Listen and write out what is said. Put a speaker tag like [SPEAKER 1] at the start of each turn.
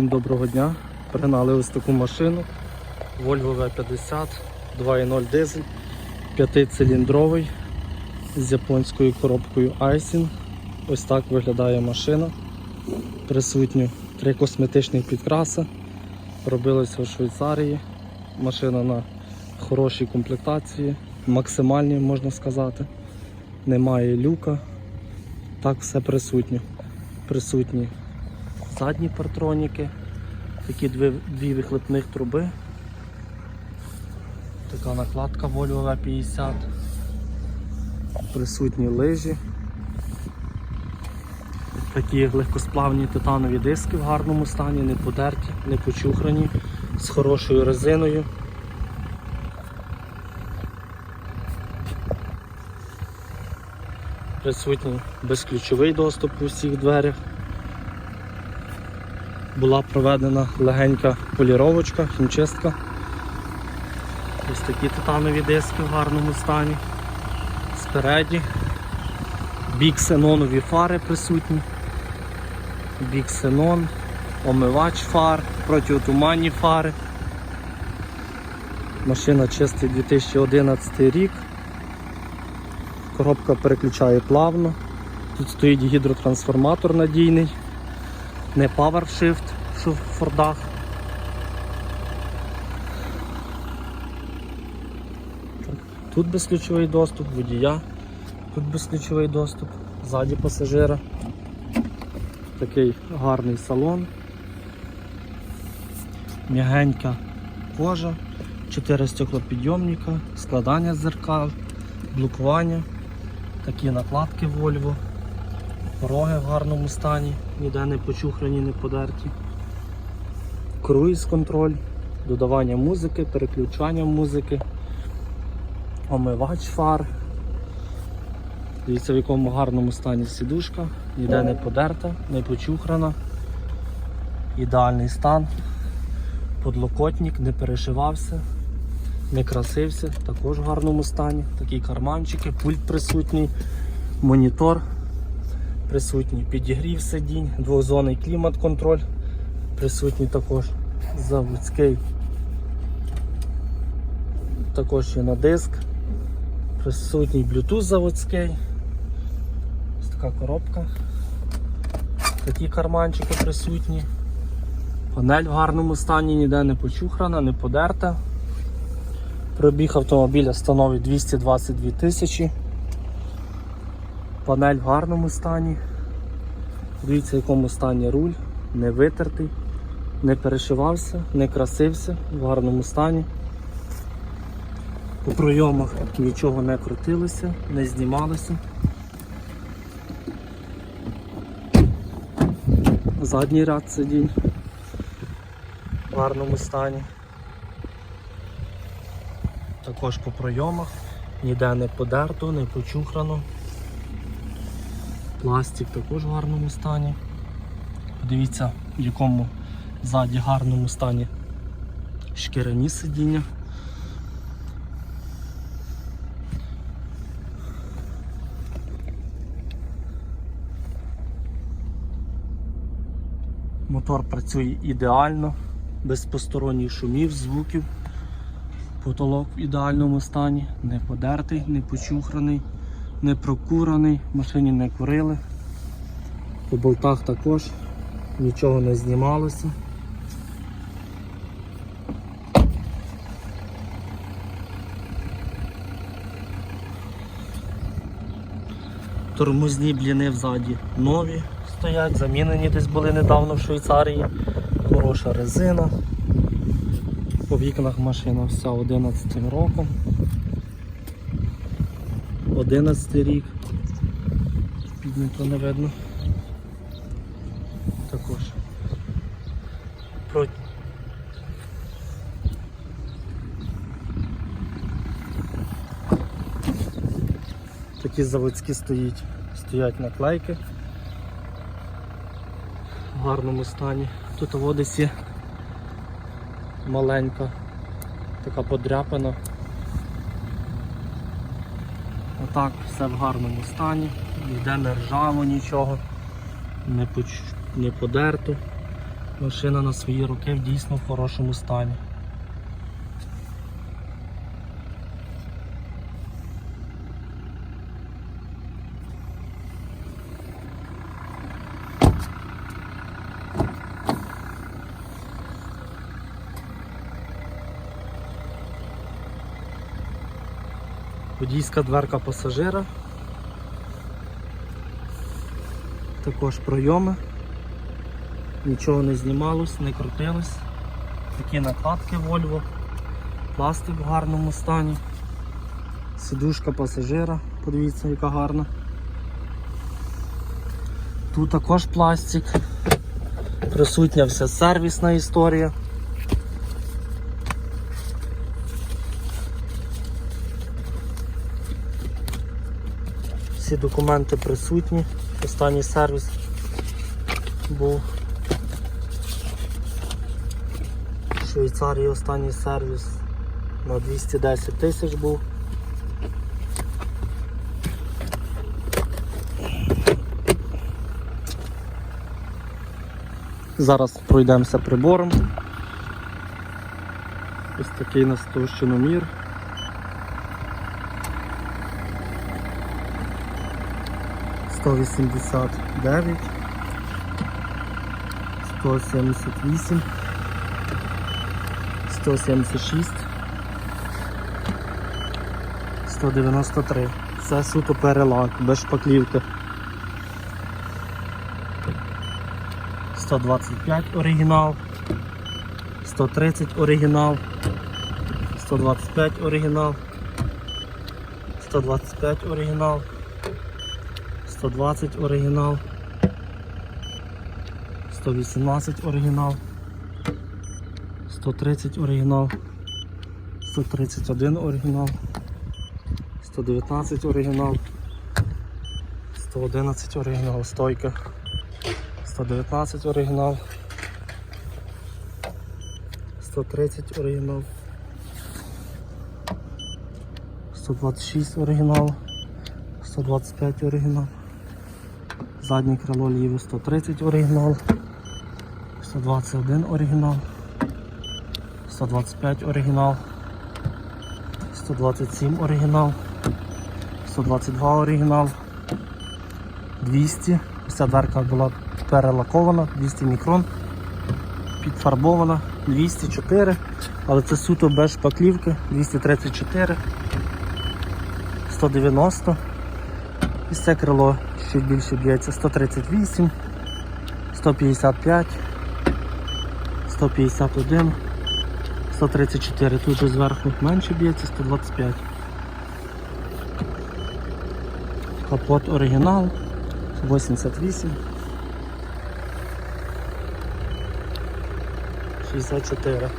[SPEAKER 1] Всім доброго дня. Пригнали ось таку машину Volvo V50 2.0 дизель, п'ятициліндровий з японською коробкою Aisin. Ось так виглядає машина. Присутні три косметичних підкраси. Робилося в Швейцарії. Машина на хорошій комплектації, максимальній можна сказати. Немає люка. Так все присутнє. Присутні задні партроніки, такі дві, дві вихлопних труби. Така накладка Volvo V50. Присутні лижі. Такі легкосплавні титанові диски в гарному стані, не подерті, не почухрані, з хорошою резиною. Присутній безключовий доступ у всіх дверях була проведена легенька поліровочка, хімчистка. Ось такі титанові диски в гарному стані. Спереді. Біксенонові фари присутні. Біксенон, омивач фар, протиотуманні фари. Машина чистий 2011 рік. Коробка переключає плавно. Тут стоїть гідротрансформатор надійний не PowerShift, що в Фордах. Так. Тут безключовий доступ, водія, тут безключовий доступ, ззаді пасажира. Такий гарний салон. М'ягенька кожа, 4 стеклопідйомника, складання зеркал, блокування, такі накладки Volvo. Пороги в гарному стані, ніде не почухрані, не подерті. Круїз контроль, додавання музики, переключання музики, омивач фар. Дивіться в якому гарному стані сідушка, ніде не подерта, не почухрана. Ідеальний стан. Подлокотник не перешивався, не красився, також в гарному стані. Такі карманчики, пульт присутній, монітор присутній підігрів сидінь, двозонний клімат-контроль, присутній також заводський, також є на диск, присутній Bluetooth заводський, ось така коробка, такі карманчики присутні, панель в гарному стані, ніде не почухрана, не подерта. Пробіг автомобіля становить 222 тисячі. Панель в гарному стані. Дивіться, в якому стані руль, не витертий, не перешивався, не красився, в гарному стані. По пройомах нічого не крутилося, не знімалося. Задній ряд сидінь в гарному стані. Також по пройомах, ніде не подерто, не почухрано. Пластик також в гарному стані. Подивіться, в якому ззаді гарному стані шкіряні сидіння. Мотор працює ідеально, без посторонніх шумів, звуків. Потолок в ідеальному стані, не подертий, не почухраний не прокураний, в машині не курили. По болтах також нічого не знімалося. Тормозні бліни взаді нові стоять, замінені десь були недавно в Швейцарії. Хороша резина. По вікнах машина вся 11 роком. 11 рік. Піднято не видно. Також. Про... Такі заводські стоять, стоять наклейки в гарному стані. Тут Одесі маленька, така подряпана. Отак, все в гарному стані, ніде не ржаво нічого, не, поч... не подерто, Машина на свої роки в дійсно в хорошому стані. Водійська дверка пасажира. Також пройоми. Нічого не знімалось, не крутилось. Такі накладки Volvo. Пластик в гарному стані. Сидушка пасажира, подивіться, яка гарна. Тут також пластик. Присутня вся сервісна історія. Всі документи присутні. Останній сервіс був. В Швейцарії останній сервіс на 210 тисяч був. Зараз пройдемося прибором. Ось такий нас товщиномір. 189, 178, 176, 193. Це суто перелак, без шпаклівки. 125 оригінал, 130 оригінал, 125 оригінал, 125 оригінал. 120 оригінал, 118 оригінал, 130 оригінал, 131 оригінал, 119 оригінал, 111 оригінал, стойка. 119 оригінал. 130 оригінал. 126 оригінал. 125 оригінал. Заднє крило ліве 130 оригінал. 121 оригінал. 125 оригінал. 127 оригінал. 122 оригінал. 200. Ось ця дверка була перелакована, 200 мікрон, підфарбована, 204, але це суто без шпаклівки, 234, 190. І це крило чуть більше б'ється, 138, 155, 151, 134. Тут же зверху менше б'ється, 125. Капот оригінал. 88 64